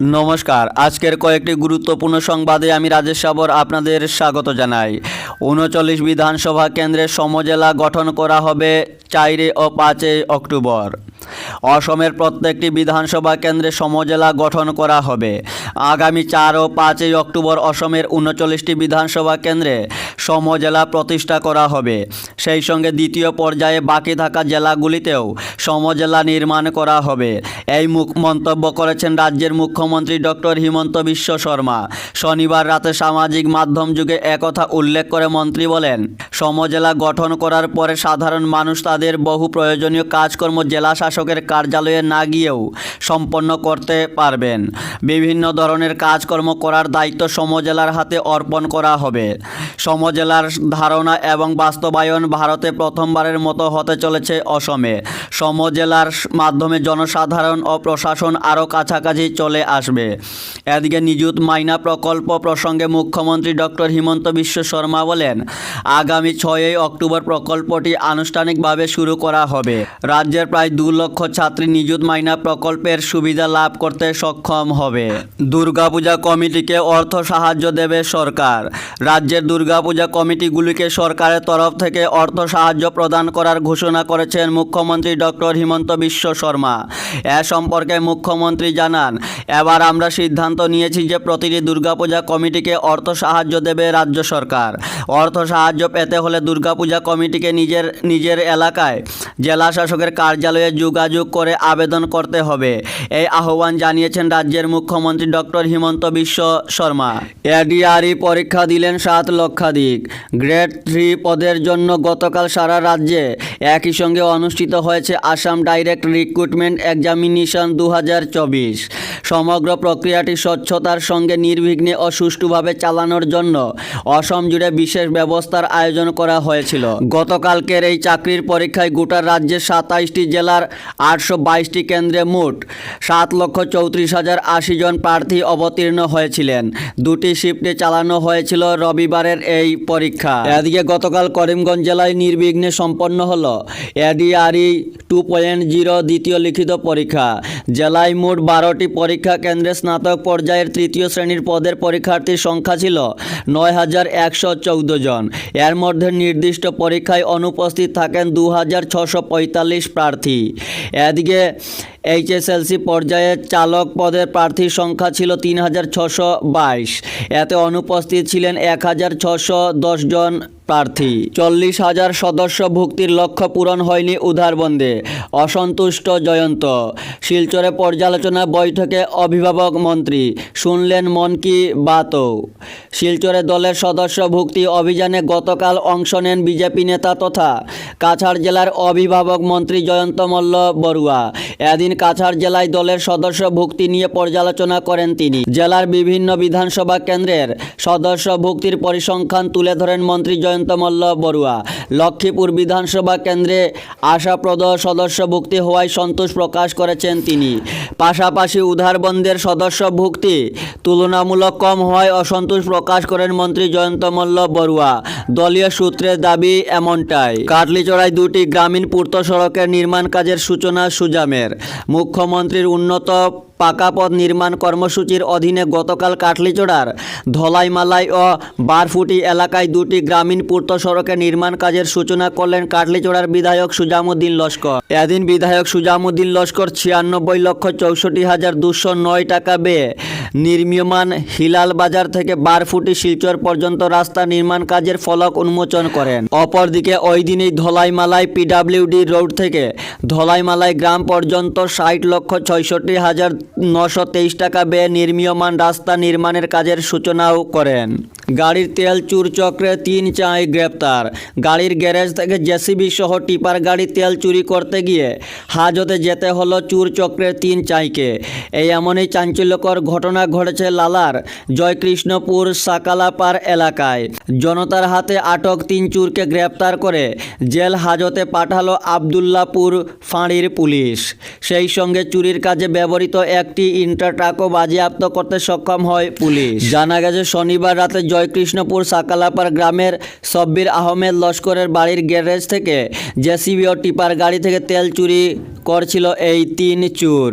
নমস্কার। আজকের কয়েকটি গুরুত্বপূর্ণ সংবাদে আমি রাজেশ সাবর আপনাদের স্বাগত জানাই। উনচল্লিশ বিধানসভা কেন্দ্রের সমজেলা গঠন করা হবে চারে ও পাঁচই অক্টোবর। অসমের প্রত্যেকটি বিধানসভা কেন্দ্রে সমজেলা গঠন করা হবে। আগামী চার ও পাঁচই অক্টোবর অসমের উনচল্লিশটি বিধানসভা কেন্দ্রে সমজেলা প্রতিষ্ঠা করা হবে। সেই সঙ্গে দ্বিতীয় পর্যায়ে বাকি থাকা জেলাগুলিতেও সমজেলা নির্মাণ করা হবে। এই মুখ মন্তব্য করেছেন রাজ্যের মুখ্যমন্ত্রী ডক্টর হিমন্ত বিশ্ব শর্মা। শনিবার রাতে সামাজিক মাধ্যম যুগে একথা উল্লেখ করে মন্ত্রী বলেন, সমজেলা গঠন করার পরে সাধারণ মানুষ তাদের বহু প্রয়োজনীয় কাজকর্ম জেলা শাসকের কার্যালয়ে না গিয়েও সম্পন্ন করতে পারবেন। বিভিন্ন ধরনের কাজকর্ম করার দায়িত্ব সমজেলার হাতে অর্পণ করা হবে। সমজেলার ধারণা এবং বাস্তবায়ন ভারতে প্রথমবারের মতো হতে চলেছে অসমে। সমজেলার মাধ্যমে জনসাধারণ ও প্রশাসন আরও কাছাকাছি চলে আসবে। এদিকে নিযুত মাইনা প্রকল্প প্রসঙ্গে মুখ্যমন্ত্রী ডক্টর হিমন্ত বিশ্ব শর্মা বলেন, আগামী ছয়ই অক্টোবর প্রকল্পটি আনুষ্ঠানিকভাবে শুরু করা হবে। রাজ্যের প্রায় দু লক্ষ ছাত্রী নিযুত মাইনা প্রকল্পের সুবিধা লাভ করতে সক্ষম হবে। দুর্গাপূজা কমিটিকে অর্থ সাহায্য দেবে সরকার। রাজ্যের দুর্গাপূজা কমিটিগুলিকে সরকারের তরফ থেকে অর্থ সাহায্য প্রদান করার ঘোষণা করেছেন মুখ্যমন্ত্রী ডক্টর হিমন্ত বিশ্ব শর্মা। এ সম্পর্কে মুখ্যমন্ত্রী জানান, এবার আমরা সিদ্ধান্ত নিয়েছি যে প্রতিটি দুর্গাপূজা কমিটিকে অর্থ সাহায্য দেবে রাজ্য সরকার। অর্থ সাহায্য পেতে হলে দুর্গাপূজা কমিটিকে নিজের নিজের এলাকায় জেলা শাসকের কার্যালয়ে যোগাযোগ করে আবেদন করতে হবে। এই আহ্বান জানিয়েছেন রাজ্যের মুখ্যমন্ত্রী ডক্টর হিমন্ত বিশ্ব শর্মা। এডিআরই পরীক্ষা দিলেন সাত লক্ষাধিক। গ্রেড থ্রি পদের জন্য গতকাল সারা রাজ্যে। একই সঙ্গে অনুষ্ঠিত হয়েছে আসাম ডাইরেক্ট রিক্রুটমেন্ট এক্সামিনেশন দু সমগ্র প্রক্রিয়াটি স্বচ্ছতার সঙ্গে নির্বিঘ্নে ও সুষ্ঠুভাবে চালানোর জন্য অসম জুড়ে বিশেষ ব্যবস্থার আয়োজন করা হয়েছিল। গতকালকের এই চাকরির পরীক্ষায় গোটা রাজ্যের সাতাইশটি জেলার আটশো বাইশটি কেন্দ্রে মোট সাত লক্ষ চৌত্রিশ হাজার আশি জন প্রার্থী অবতীর্ণ হয়েছিলেন। দুটি শিফটে চালানো হয়েছিল রবিবারের এই পরীক্ষা। এদিকে গতকাল করিমগঞ্জ জেলায় নির্বিঘ্নে সম্পন্ন হল এডিআরই টু পয়েন্ট জিরো দ্বিতীয় লিখিত পরীক্ষা। জেলায় মোট বারোটি পরীক্ষা কেন্দ্রে স্নাতক পর্যায়ের তৃতীয় শ্রেণির পদের পরীক্ষার্থীর সংখ্যা ছিল নয় হাজার একশো চৌদ্দ জন। এর মধ্যে নির্দিষ্ট পরীক্ষায় অনুপস্থিত থাকেন দু হাজার ছশো পঁয়তাল্লিশ প্রার্থী। এদিকে এইচএসএলসি পর্যায়ে চালক পদের প্রার্থীর সংখ্যা ছিল তিন হাজার ছশো বাইশ। এতে অনুপস্থিত ছিলেন এক হাজার ছশো দশ জন প্রার্থী। চল্লিশ হাজার সদস্য ভুক্তির লক্ষ্য পূরণ হয়নি উধারবন্দে অসন্তুষ্ট জয়ন্ত। শিলচরে পর্যালোচনা বৈঠকে অভিভাবক মন্ত্রী। শুনলেন মন কি বাতও। শিলচরে দলের সদস্য ভুক্তি অভিযানে গতকাল অংশ নেন বিজেপি নেতা তথা কাছাড় জেলার অভিভাবক মন্ত্রী জয়ন্ত মল্ল বড়ুয়া। এদিন কাছাড় জেলায় দলের সদস্য ভুক্তি নিয়ে পর্যালোচনা করেন তিনি। জেলার বিভিন্ন বিধানসভা কেন্দ্রের সদস্য ভুক্তির পরিসংখ্যান তুলে ধরেন মন্ত্রী জয়ন্ত মল্ল বড়ুয়া। লক্ষ্মীপুর বিধানসভা কেন্দ্রে আশাপ্রদ সদস্য ভুক্তি হওয়ায় সন্তোষ প্রকাশ করেছেন তিনি। পাশাপাশি উধারবন্দের সদস্য ভুক্তি তুলনামূলক কম হওয়ায় অসন্তোষ প্রকাশ করেন মন্ত্রী জয়ন্ত মল্ল বড়ুয়া। দলীয় সূত্রের দাবি এমনটাই। কাটলিচড়ায় দুটি গ্রামীণ পূর্ত সড়কের নির্মাণ কাজের সূচনা সুজামের। মুখ্যমন্ত্রীর উন্নত পাকাপথ নির্মাণ কর্মসূচির অধীনে গতকাল কাটলিচোড়ার ধলাইমালাই ও বারফুটি এলাকায় দুটি গ্রামীণ পূর্ত সড়কের নির্মাণ কাজের সূচনা করলেন কাটলিচোড়ার বিধায়ক সুজামুদ্দিন লস্কর। এদিন বিধায়ক সুজামুদ্দিন লস্কর ছিয়ানব্বই লক্ষ চৌষট্টি হাজার দুশো নয় টাকা ব্যয়ে নির্মীয়মান হিলাল বাজার থেকে বারফুটি শিলচর পর্যন্ত রাস্তা নির্মাণ কাজের ফলক উন্মোচন করেন। অপরদিকে ওই দিনই ধলাইমালাই পিডাব্লিউডি রোড থেকে ধলাইমালাই গ্রাম পর্যন্ত ষাট লক্ষ ছয়ষট্টি হাজার নশো তেইশ টাকা ব্যয়ে নির্মীয়মান রাস্তা নির্মাণের কাজের সূচনাও করেন। গাড়ির তেল চুর চক্রে তিন চাই গ্রেপ্তার। গাড়ির গ্যারেজ থেকে জেসিবি সহ টিপার গাড়ি তেল চুরি করতে গিয়ে হাজতে যেতে হলো চুর চক্রের তিন চাইকে। এই এমনই চাঞ্চল্যকর ঘটনা ঘটেছে লালার, জয়কৃষ্ণপুর, সাকালাপার এলাকায়। জনতার হাতে আটক তিন চুরকে গ্রেপ্তার করে জেল হাজতে পাঠালো আবদুল্লাপুর ফাঁড়ির পুলিশ। সেই সঙ্গে চুরির কাজে ব্যবহৃত একটি ইন্টার ট্রাকও বাজেয়াপ্ত করতে সক্ষম হয় পুলিশ। জানা গেছে, শনিবার রাতে জয়কৃষ্ণপুর সাকালাপার গ্রামের সব্বির আহমেদ লস্করের বাড়ির গ্যারেজ থেকে জেসিবি ও টিপার গাড়ি থেকে তেল চুরি করছিল এই তিন চুর।